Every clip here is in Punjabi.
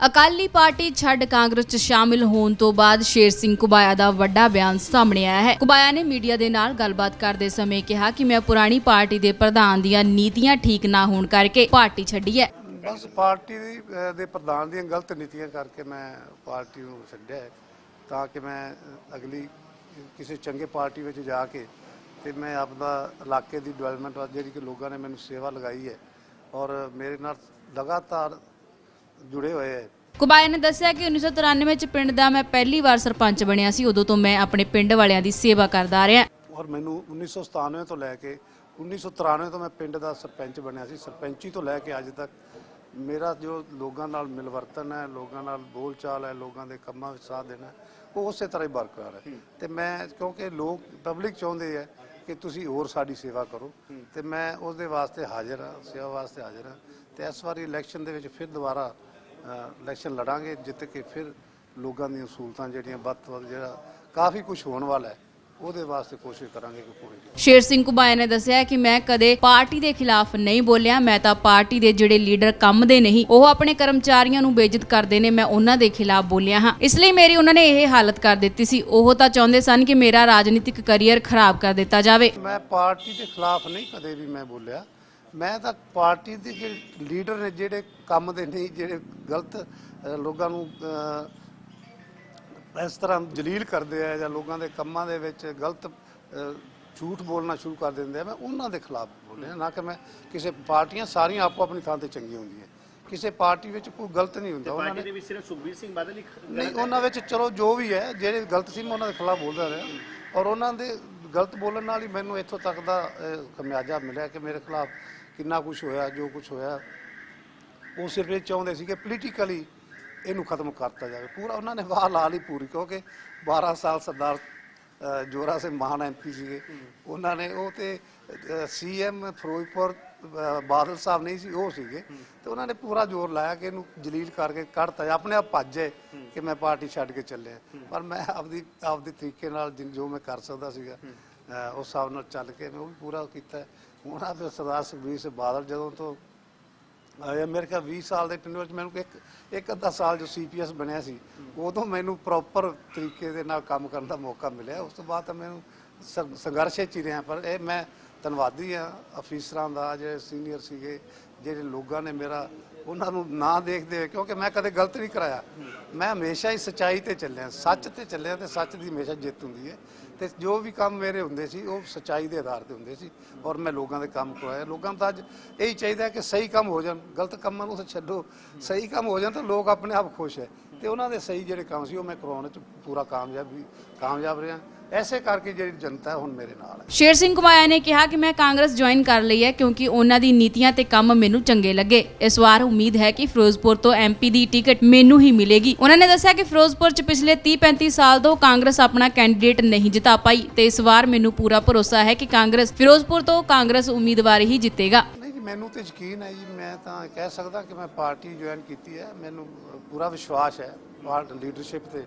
ਅਕਾਲੀ ਪਾਰਟੀ ਛੱਡ ਕਾਂਗਰਸ 'ਚ ਸ਼ਾਮਿਲ ਹੋਣ ਤੋਂ ਬਾਅਦ ਸ਼ੇਰ ਸਿੰਘ ਕੁਬਾਇਆ ਦਾ ਵੱਡਾ ਬਿਆਨ ਸਾਹਮਣੇ ਆਇਆ ਹੈ। ਕੁਬਾਇਆ ਨੇ ਮੀਡੀਆ ਦੇ ਨਾਲ ਗੱਲਬਾਤ ਕਰਦੇ ਸਮੇਂ ਕਿਹਾ ਕਿ ਮੈਂ ਪੁਰਾਣੀ ਪਾਰਟੀ ਦੇ ਪ੍ਰਧਾਨ ਦੀਆਂ ਨੀਤੀਆਂ ਠੀਕ ਨਾ ਹੋਣ ਕਰਕੇ ਪਾਰਟੀ ਛੱਡੀ ਹੈ। ਬਸ ਪਾਰਟੀ ਦੇ ਪ੍ਰਧਾਨ ਦੀਆਂ ਗਲਤ ਨੀਤੀਆਂ ਕਰਕੇ ਮੈਂ ਪਾਰਟੀ ਨੂੰ ਛੱਡਿਆ ਤਾਂ ਕਿ ਮੈਂ ਅਗਲੀ ਕਿਸੇ ਚੰਗੇ ਪਾਰਟੀ ਵਿੱਚ ਜਾ ਕੇ ਤੇ ਮੈਂ ਆਪਦਾ ਇਲਾਕੇ ਦੀ ਡਿਵੈਲਪਮੈਂਟ ਜਿਹੜੀ ਕਿ ਲੋਕਾਂ ਨੇ ਮੈਨੂੰ ਸੇਵਾ ਲਗਾਈ ਹੈ ਔਰ ਮੇਰੇ ਨਾਲ ਲਗਾਤਾਰ ਜੁੜੇ ਹੋਏ ਹੈ। ਕੁਬਾਇਆ ਨੇ ਦੱਸਿਆ ਕਿ 1993 ਚ ਪਿੰਡ ਦਾ ਮੈਂ ਪਹਿਲੀ ਵਾਰ ਸਰਪੰਚ ਬਣਿਆ ਸੀ ਉਦੋਂ ਤੋਂ ਮੈਂ ਆਪਣੇ ਪਿੰਡ ਵਾਲਿਆਂ ਦੀ ਸੇਵਾ ਕਰਦਾ ਆ ਰਿਹਾ। ਔਰ ਮੈਨੂੰ 1997 ਤੋਂ ਲੈ ਕੇ 1993 ਤੋਂ ਮੈਂ ਪਿੰਡ ਦਾ ਸਰਪੰਚ ਬਣਿਆ ਸੀ। ਸਰਪੰਚੀ ਤੋਂ ਲੈ ਕੇ ਅੱਜ ਤੱਕ ਮੇਰਾ ਜੋ ਲੋਕਾਂ ਨਾਲ ਮਿਲਵਰਤਨ ਹੈ ਲੋਕਾਂ ਨਾਲ ਬੋਲਚਾਲ ਹੈ ਲੋਕਾਂ ਦੇ ਕੰਮਾਂ ਵਿੱਚ ਸਾਥ ਦੇਣਾ ਉਹ ਉਸੇ ਤਰ੍ਹਾਂ ਹੀ ਬਰਕਰਾਰ ਹੈ। ਤੇ ਮੈਂ ਕਿਉਂਕਿ ਲੋਕ ਪਬਲਿਕ ਚਾਹੁੰਦੇ ਹੈ ਕਿ ਤੁਸੀਂ ਹੋਰ ਸਾਡੀ ਸੇਵਾ ਕਰੋ। ਤੇ ਮੈਂ ਉਸ ਦੇ ਵਾਸਤੇ ਹਾਜ਼ਰ ਹਾਂ ਸੇਵਾ ਵਾਸਤੇ ਹਾਜ਼ਰ ਹਾਂ। ਤੇ ਇਸ ਵਾਰੀ ਇਲੈਕਸ਼ਨ ਦੇ ਵਿੱਚ ਫਿਰ ਦੁਬਾਰਾ ਇਲੈਕਸ਼ਨ ਲੜਾਂਗੇ ਜਿੱਤ ਕੇ ਫਿਰ ਲੋਕਾਂ ਦੀਆਂ ਸਹੂਲਤਾਂ ਜਿਹੜੀਆਂ ਵੱਧ ਤੋਂ ਵੱਧ ਜਿਹੜਾ ਕਾਫੀ ਕੁਝ ਹੋਣ ਵਾਲਾ ਹੈ ਉਹਦੇ ਵਾਸਤੇ ਕੋਸ਼ਿਸ਼ ਕਰਾਂਗੇ ਕਿ ਪੂਰੀ ਸ਼ੇਰ ਸਿੰਘ ਕੁਬਾਇਆ ਨੇ ਦੱਸਿਆ ਕਿ ਮੈਂ ਕਦੇ ਪਾਰਟੀ ਦੇ ਖਿਲਾਫ ਨਹੀਂ ਬੋਲਿਆ ਮੈਂ ਤਾਂ ਪਾਰਟੀ ਦੇ ਜਿਹੜੇ ਲੀਡਰ ਕੰਮ ਦੇ ਨਹੀਂ ਉਹ ਆਪਣੇ ਕਰਮਚਾਰੀਆਂ ਨੂੰ ਬੇਇੱਜ਼ਤ ਕਰਦੇ ਨੇ ਮੈਂ ਉਹਨਾਂ ਦੇ ਖਿਲਾਫ ਬੋਲਿਆ ਹਾਂ। ਇਸ ਲਈ ਮੇਰੀ ਉਹਨਾਂ ਨੇ ਇਹ ਹਾਲਤ ਕਰ ਦਿੱਤੀ ਸੀ। ਉਹ ਤਾਂ ਚਾਹੁੰਦੇ ਸਨ ਕਿ ਮੇਰਾ ਰਾਜਨੀਤਿਕ ਕੈਰੀਅਰ ਖਰਾਬ ਕਰ ਦਿੱਤਾ ਜਾਵੇ। ਮੈਂ ਪਾਰਟੀ ਦੇ ਖਿਲਾਫ ਨਹੀਂ ਕਦੇ ਵੀ ਮੈਂ ਬੋਲਿਆ। ਮੈਂ ਤਾਂ ਪਾਰਟੀ ਦੇ ਜਿਹੜੇ ਲੀਡਰ ਨੇ ਜਿਹੜੇ ਕੰਮ ਦੇ ਨਹੀਂ ਜਿਹੜੇ ਗਲਤ ਲੋਕਾਂ ਨੂੰ ਇਸ ਤਰ੍ਹਾਂ ਜਲੀਲ ਕਰਦੇ ਆ ਜਾਂ ਲੋਕਾਂ ਦੇ ਕੰਮਾਂ ਦੇ ਵਿੱਚ ਗਲਤ ਝੂਠ ਬੋਲਣਾ ਸ਼ੁਰੂ ਕਰ ਦਿੰਦੇ ਆ ਮੈਂ ਉਹਨਾਂ ਦੇ ਖਿਲਾਫ ਬੋਲਿਆ ਨਾ ਕਿ ਮੈਂ ਕਿਸੇ ਪਾਰਟੀਆਂ ਸਾਰੀਆਂ ਆਪੋ ਆਪਣੀ ਥਾਂ ਤੇ ਚੰਗੀਆਂ ਹੁੰਦੀਆਂ। ਕਿਸੇ ਪਾਰਟੀ ਵਿੱਚ ਕੋਈ ਗਲਤ ਨਹੀਂ ਹੁੰਦਾ। ਉਹਨਾਂ ਨੇ ਦੇ ਵਿੱਚ ਸਿਰਫ ਸੁਖਬੀਰ ਸਿੰਘ ਬਾਦਲ ਹੀ ਨਹੀਂ ਉਹਨਾਂ ਵਿੱਚ ਚਲੋ ਜੋ ਵੀ ਹੈ ਜਿਹੜੇ ਗਲਤ ਸੀ ਮੈਂ ਉਹਨਾਂ ਦੇ ਖਿਲਾਫ ਬੋਲਦਾ ਰਿਹਾ। ਔਰ ਉਹਨਾਂ ਦੇ ਗਲਤ ਬੋਲਣ ਨਾਲ ਹੀ ਮੈਨੂੰ ਇੱਥੋਂ ਤੱਕ ਦਾ ਅਹ, ਖਮਿਆਜਾ ਮਿਲਿਆ ਕਿ ਮੇਰੇ ਖਿਲਾਫ ਕਿੰਨਾ ਕੁਝ ਹੋਇਆ ਜੋ ਕੁਝ ਹੋਇਆ। ਉਹ ਸਿਰਫ ਇਹ ਚਾਹੁੰਦੇ ਸੀ ਕਿ ਪੋਲੀਟੀਕਲੀ ਇਹਨੂੰ ਖਤਮ ਕਰਤਾ ਜਾਵੇ। ਪੂਰਾ ਉਹਨਾਂ ਨੇ ਵਾਹ ਲਾ ਲਈ ਪੂਰੀ ਕਿਉਂਕਿ 12 ਸਾਲ ਸਰਦਾਰ ਜੋਰਾ ਸਿੰਘ ਮਾਨ ਐਮਪੀ ਸੀਗੇ। ਉਹਨਾਂ ਨੇ ਉਹ ਤੇ ਸੀਐਮ ਫਿਰੋਜ਼ਪੁਰ ਬਾਦਲ ਸਾਹਿਬ ਨਹੀਂ ਸੀ ਉਹ ਸੀਗੇ। ਤੇ ਉਹਨਾਂ ਨੇ ਪੂਰਾ ਜ਼ੋਰ ਲਾਇਆ ਕਿ ਇਹਨੂੰ ਜਲੀਲ ਕਰਕੇ ਕੱਢਤਾ ਜਾਏ। ਆਪਣੇ ਆਪ ਭੱਜੇ ਕਿ ਮੈਂ ਪਾਰਟੀ ਛੱਡ ਕੇ ਚੱਲਿਆ। ਪਰ ਮੈਂ ਆਪਦੀ, ਆਪਦੇ ਤਰੀਕੇ ਨਾਲ ਜਿ- ਜੋ ਮੈਂ ਕਰ ਸਕਦਾ ਸੀਗਾ ਉਸ ਹਿਸਾਬ ਨਾਲ ਚੱਲ ਕੇ ਮੈਂ ਉਹ ਵੀ ਪੂਰਾ ਕੀਤਾ। ਹੁਣ ਆ ਫਿਰ ਸਰਦਾਰ ਸੁਖਬੀਰ ਸਿੰਘ ਬਾਦਲ ਜਦੋਂ ਤੋਂ ਆਇਆ ਮੇਰੇ ਖਿਆਲ 20 ਸਾਲ ਦੇ ਟੈਨਿਓਰ ਚ ਮੈਨੂੰ ਇੱਕ ਇੱਕ ਅੱਧਾ ਸਾਲ ਜੋ ਸੀਪੀਐਸ ਬਣਿਆ ਸੀ, ਉਦੋਂ ਮੈਨੂੰ ਪ੍ਰੋਪਰ ਤਰੀਕੇ ਦੇ ਨਾਲ ਕੰਮ ਕਰਨ ਦਾ ਮੌਕਾ ਮਿਲਿਆ। ਉਸ ਤੋਂ ਬਾਅਦ ਤਾਂ ਮੈਨੂੰ ਸੰਘਰਸ਼ ਵਿੱਚ ਹੀ ਰਿਹਾ, ਪਰ ਇਹ ਮੈਂ ਧੰਨਵਾਦੀ ਆ, ਅਫੀਸਰਾਂ ਦਾ, ਜਿਹੜੇ ਸੀਨੀਅਰ ਸੀਗੇ, ਜਿਹੜੇ ਲੋਕਾਂ ਨੇ ਮੇਰਾ, ਉਹਨਾਂ ਨੂੰ ਨਾ ਦੇਖਦੇ ਹੋਏ, ਕਿਉਂਕਿ ਮੈਂ ਕਦੇ ਗਲਤ ਨਹੀਂ ਕਰਾਇਆ। ਮੈਂ ਹਮੇਸ਼ਾ ਹੀ ਸੱਚਾਈ ਤੇ ਚੱਲਿਆ, ਸੱਚ ਤੇ ਚੱਲਿਆ ਤੇ ਸੱਚ ਦੀ ਹਮੇਸ਼ਾ ਜਿੱਤ ਹੁੰਦੀ ਹੈ। ਤੇ ਜੋ ਵੀ ਕੰਮ ਮੇਰੇ ਹੁੰਦੇ ਸੀ, ਉਹ ਸੱਚਾਈ ਦੇ ਆਧਾਰ ਤੇ ਹੁੰਦੇ ਸੀ, ਔਰ ਮੈਂ ਲੋਕਾਂ ਦੇ ਕੰਮ ਕਰਵਾਇਆ। ਲੋਕਾਂ ਨੂੰ ਤਾਂ ਅੱਜ ਇਹੀ ਚਾਹੀਦਾ ਕਿ ਸਹੀ ਕੰਮ ਹੋ ਜਾਣ, ਗਲਤ ਕੰਮਾਂ ਨੂੰ ਛੱਡੋ। ਸਹੀ ਕੰਮ ਹੋ ਜਾਣ ਤਾਂ ਲੋਕ ਆਪਣੇ ਆਪ ਖੁਸ਼ ਹੈ। ਤੇ ਉਹਨਾਂ ਦੇ ਸਹੀ ਜਿਹੜੇ ਕੰਮ ਸੀ, ਉਹ ਮੈਂ ਕਰਵਾਉਣ ਚ ਪੂਰਾ ਕਾਮਯਾਬੀ ਕਾਮਯਾਬ ਰਿਹਾ। ਐਸੇ ਕਰਕੇ ਜਿਹੜੀ ਜਨਤਾ ਹੁਣ ਮੇਰੇ ਨਾਲ ਹੈ। ਸ਼ੇਰ ਸਿੰਘ ਕੁਮਾਇਆ ਨੇ ਕਿਹਾ ਕਿ ਮੈਂ ਕਾਂਗਰਸ ਜੁਆਇਨ ਕਰ ਲਈ ਹੈ ਕਿਉਂਕਿ ਉਹਨਾਂ ਦੀ ਨੀਤੀਆਂ ਤੇ ਕੰਮ ਮੈਨੂੰ ਚੰਗੇ ਲੱਗੇ। ਇਸ ਵਾਰ ਉਮੀਦ ਹੈ ਕਿ ਫਿਰੋਜ਼ਪੁਰ ਤੋਂ ਐਮਪੀ ਦੀ ਟਿਕਟ ਮੈਨੂੰ ਹੀ ਮਿਲੇਗੀ। ਉਹਨਾਂ ਨੇ ਦੱਸਿਆ ਕਿ ਫਿਰੋਜ਼ਪੁਰ 'ਚ ਪਿਛਲੇ 30-35 ਸਾਲ ਤੋਂ ਕਾਂਗਰਸ ਆਪਣਾ ਕੈਂਡੀਡੇਟ ਨਹੀਂ ਜਿਤਾ ਪਾਈ ਤੇ ਇਸ ਵਾਰ ਮੈਨੂੰ ਪੂਰਾ ਭਰੋਸਾ ਹੈ ਕਿ ਕਾਂਗਰਸ ਫਿਰੋਜ਼ਪੁਰ ਤੋਂ ਕਾਂਗਰਸ ਉਮੀਦਵਾਰ ਹੀ ਜਿੱਤੇਗਾ। ਜੀ ਮੈਨੂੰ ਤੇ ਯਕੀਨ ਹੈ ਜੀ ਮੈਂ ਤਾਂ ਕਹਿ ਸਕਦਾ ਕਿ ਮੈਂ ਪਾਰਟੀ ਜੁਆਇਨ ਕੀਤੀ ਹੈ। ਮੈਨੂੰ ਪੂਰਾ ਵਿਸ਼ਵਾਸ ਹੈ ਪਾਰਟੀ ਲੀਡਰਸ਼ਿਪ ਤੇ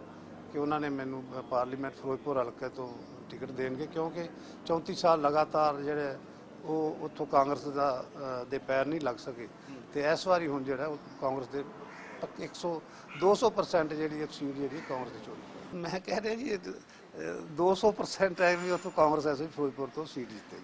ਕਿ ਉਹਨਾਂ ਨੇ ਮੈਨੂੰ ਪਾਰਲੀਮੈਂਟ ਫਿਰੋਜ਼ਪੁਰ ਹਲਕੇ ਤੋਂ ਟਿਕਟ ਦੇਣਗੇ ਕਿਉਂਕਿ 34 ਸਾਲ ਲਗਾਤਾਰ ਜਿਹੜੇ ਉਹ ਉੱਥੋਂ ਕਾਂਗਰਸ ਦਾ ਦੇ ਪੈਰ ਨਹੀਂ ਲੱਗ ਸਕੇ। ਤੇ ਇਸ ਵਾਰੀ ਹੁਣ ਜਿਹੜਾ ਉਹ ਕਾਂਗਰਸ ਦੇ ਪੱਕ- 100 200% ਜਿਹੜੀ ਸੀਟ ਜਿਹੜੀ ਕਾਂਗਰਸ ਦੀ ਚੋਰੀ ਮੈਂ ਕਹਿ ਰਿਹਾ ਜੀ ਇਹ, ਅ, 200% ਹੈ ਉੱਥੋਂ ਕਾਂਗਰਸ ਐਸੇ ਫਿਰੋਜ਼ਪੁਰ ਤੋਂ ਸੀਟ ਜਿੱਤੇਗੀ